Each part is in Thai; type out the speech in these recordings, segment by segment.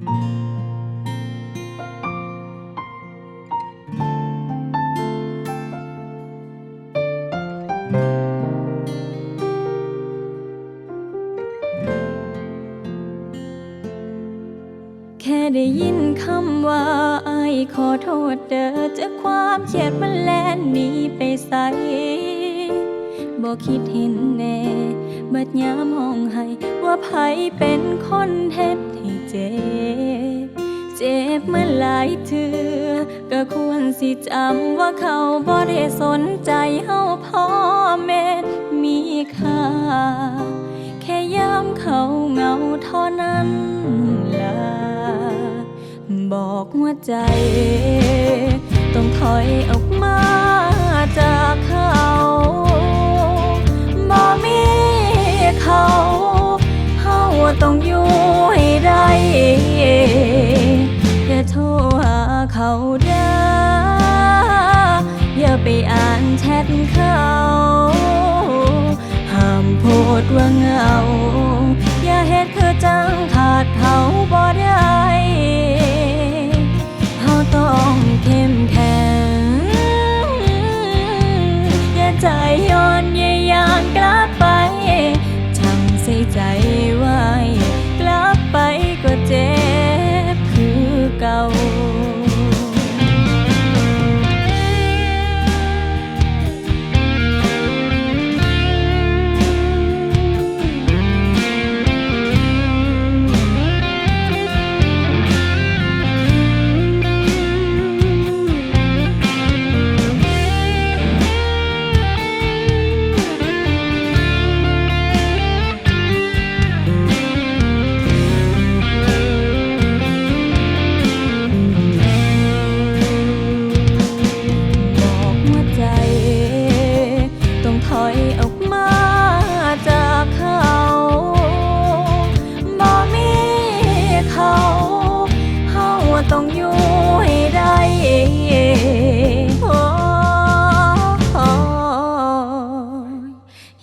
แค่ได้ยินคำว่าไอขอโทษเด้อจากความเครียดมันแล่นหนีไปใสบอกคิดเห็นแน่บิดยามห้องให้ว่าไผเป็นคนเฮ็ดให้เจ็บ บมาหลายเถือก็ควรสิจำว่าเขาบ่ได้สนใจเฮาพ่อแม่มีค่า แค่ยามเขาเงาเท่านั้นล่ะบอกหัวใจ ต้องถอยออกมา เขาเด้ออย่าไปอ่านแชทเขา ห้ามโพดว่าเหงาอย่า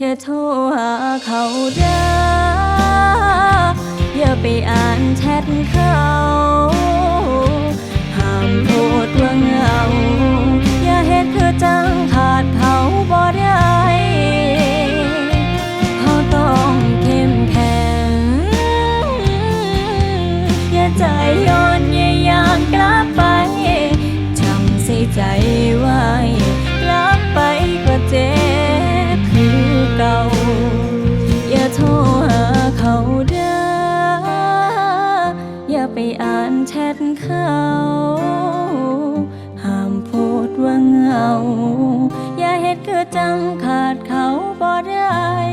อย่าโทรหาเขาเด้ออย่าไปอ่านแชทเขาห้ามโทษว่าเหงา อย่าเฮ็ดคือจังขาดเขาบ่ได้เขาต้องเข้มแข็งอย่าใจ ไปอ่านแชทเขา ห้ามโพดว่าเหงา อย่าเฮ็ดคือจังขาดเขาบ่ได้